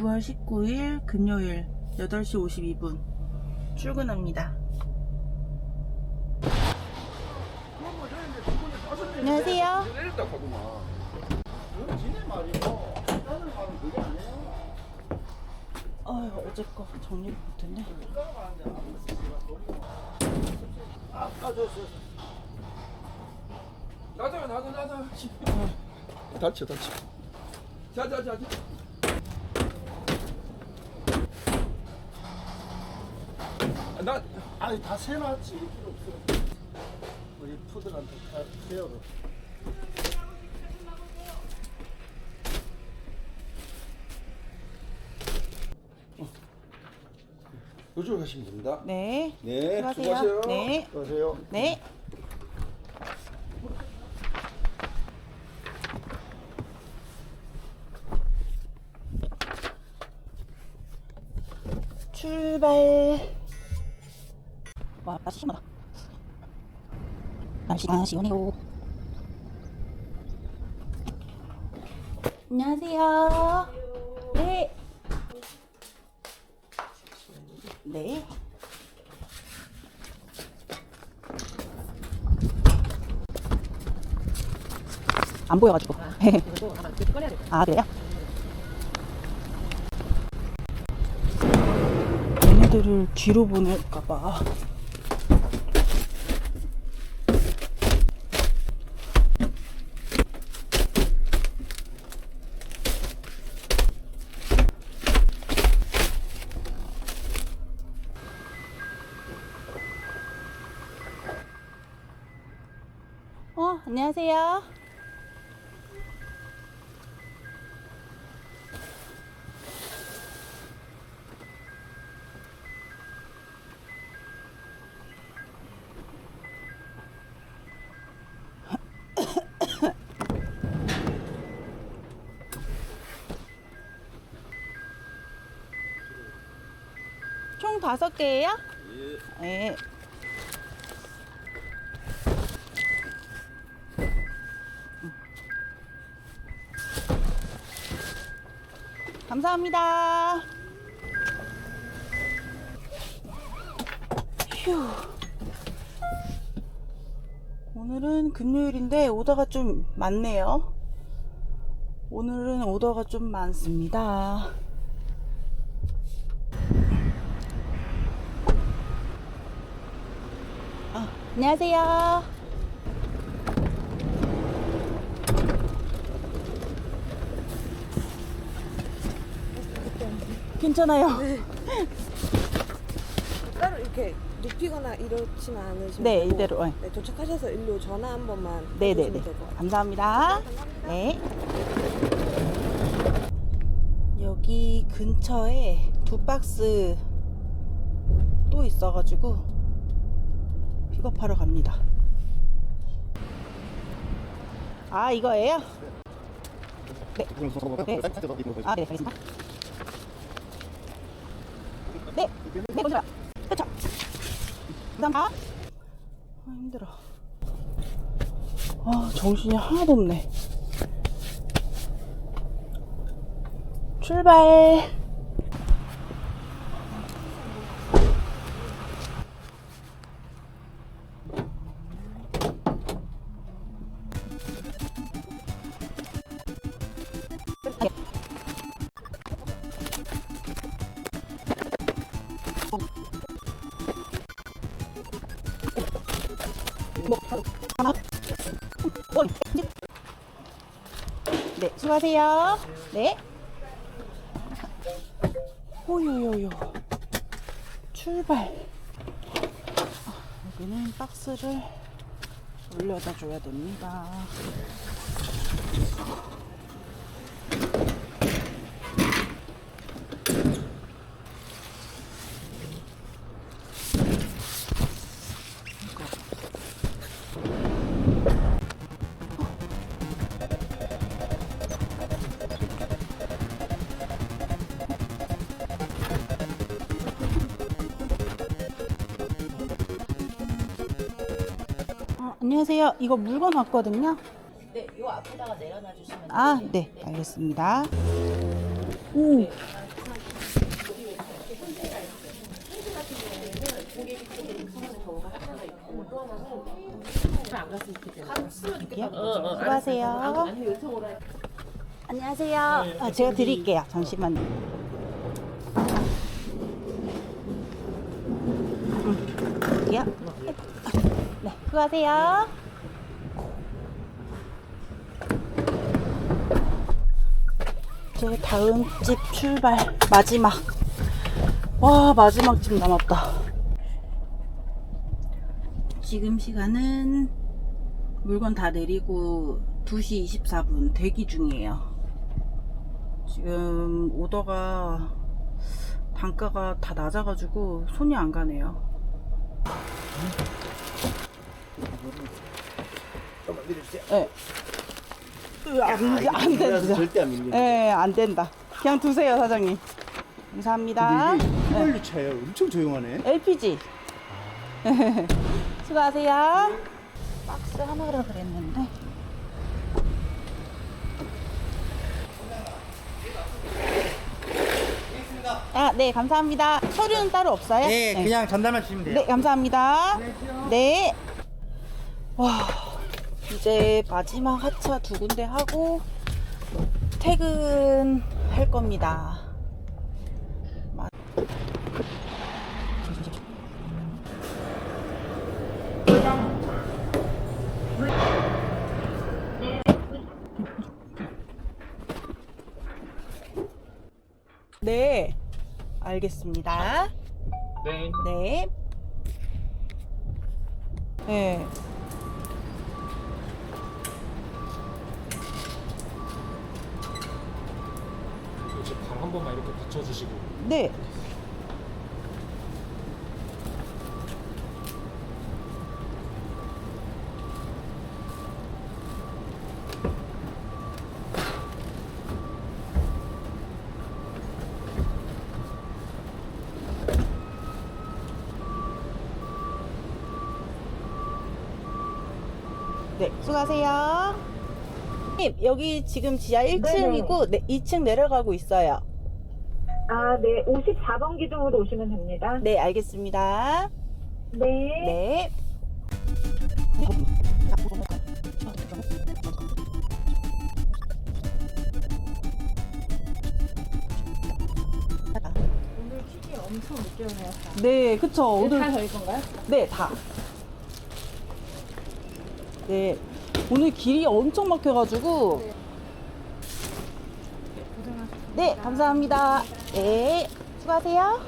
9월 19일 금요일 8시 52분 출근합니다. 안녕하세요. 아유, 어제 거 정리를 못했네. 나도 나도 나도. 다쳐 다쳐. 자자자. 나 아니 다 세놨지 필요 없어 우리 푸들한테 다 세워도 이쪽으로 가시면 됩니다. 네. 네, 수고하세요. 수고하세요. 네. 그러세요 네. 출발. 와, 심하다. 날씨가 시원해요. 안녕하세요. 네. 네. 안 보여가지고. 아 그래요? 얘네들을 뒤로 보낼까봐. 어, 안녕하세요. 총 다섯 개예요? 네. 감사합니다. 휴. 오늘은 금요일인데 오더가 좀 많네요. 오늘은 오더가 좀 많습니다. 아, 안녕하세요. 괜찮아요. 따로 이렇게 눕히거나 이렇지는 않으시면 네, 이대로, 네. 네, 도착하셔서 일로 전화 한 번만 네 네 네. 해주시면 될것 같아요. 감사합니다. 네. 여기 근처에 두 박스 또 있어가지고 픽업하러 갑니다. 아, 이거예요? 네. 네. 아, 네, 알겠습니다. 네. 네, 보세요. 그쵸. 감사합니다. 아, 힘들어. 아, 정신이 하나도 없네. 출발. 네, 수고하세요. 네. 호요요요. 출발. 아, 여기는 박스를 올려다 줘야 됩니다. 안녕하세요. 이거 물건 왔거든요. 네, 요 앞에다가 내려놔 주시면 아, 네, 네, 알겠습니다. 오. 네, 어, 어, 어, 수고하세요. 아, 아, 안녕하세요. 아, 제가 네, 드릴게요. 잠시만요. 음, 여기요. 네, 수고하세요. 제 다음 집 출발 마지막. 와 마지막 집 남았다. 지금 시간은 물건 다 내리고 2시 24분 대기 중이에요. 지금 오더가 단가가 다 낮아가지고 손이 안 가네요. 내려주세요. 네. 안, 안 된다. 절대 안 밀려. 네, 안 된다. 그냥 두세요, 사장님. 감사합니다. 근데 이게 휘발유 차예요. 엄청 조용하네. LPG. 수고하세요. 박스 하나라 그랬는데. 아, 네, 감사합니다. 서류는 따로 없어요? 네, 그냥 전달만 주시면 돼요. 네, 감사합니다. 네. 와, 이제 마지막 하차 두 군데 하고 퇴근할 겁니다. 마- 네, 알겠습니다. 네. 네. 네. 한 번만 이렇게 받쳐주시고 네. 네, 수고하세요. 님, 여기 지금 지하 1층이고 네, 2층 내려가고 있어요. 아, 네. 54번 기둥으로 오시면 됩니다. 네, 알겠습니다. 네. 네. 오늘 퀴즈 엄청 늦게 오네요. 네, 그쵸. 오늘 다 저희 건가요? 네, 다. 네. 오늘 길이 엄청 막혀가지고. 네, 감사합니다. 네, 수고하세요.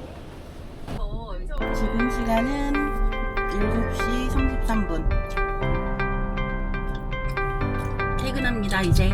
지금 시간은 7시 33분. 퇴근합니다, 이제.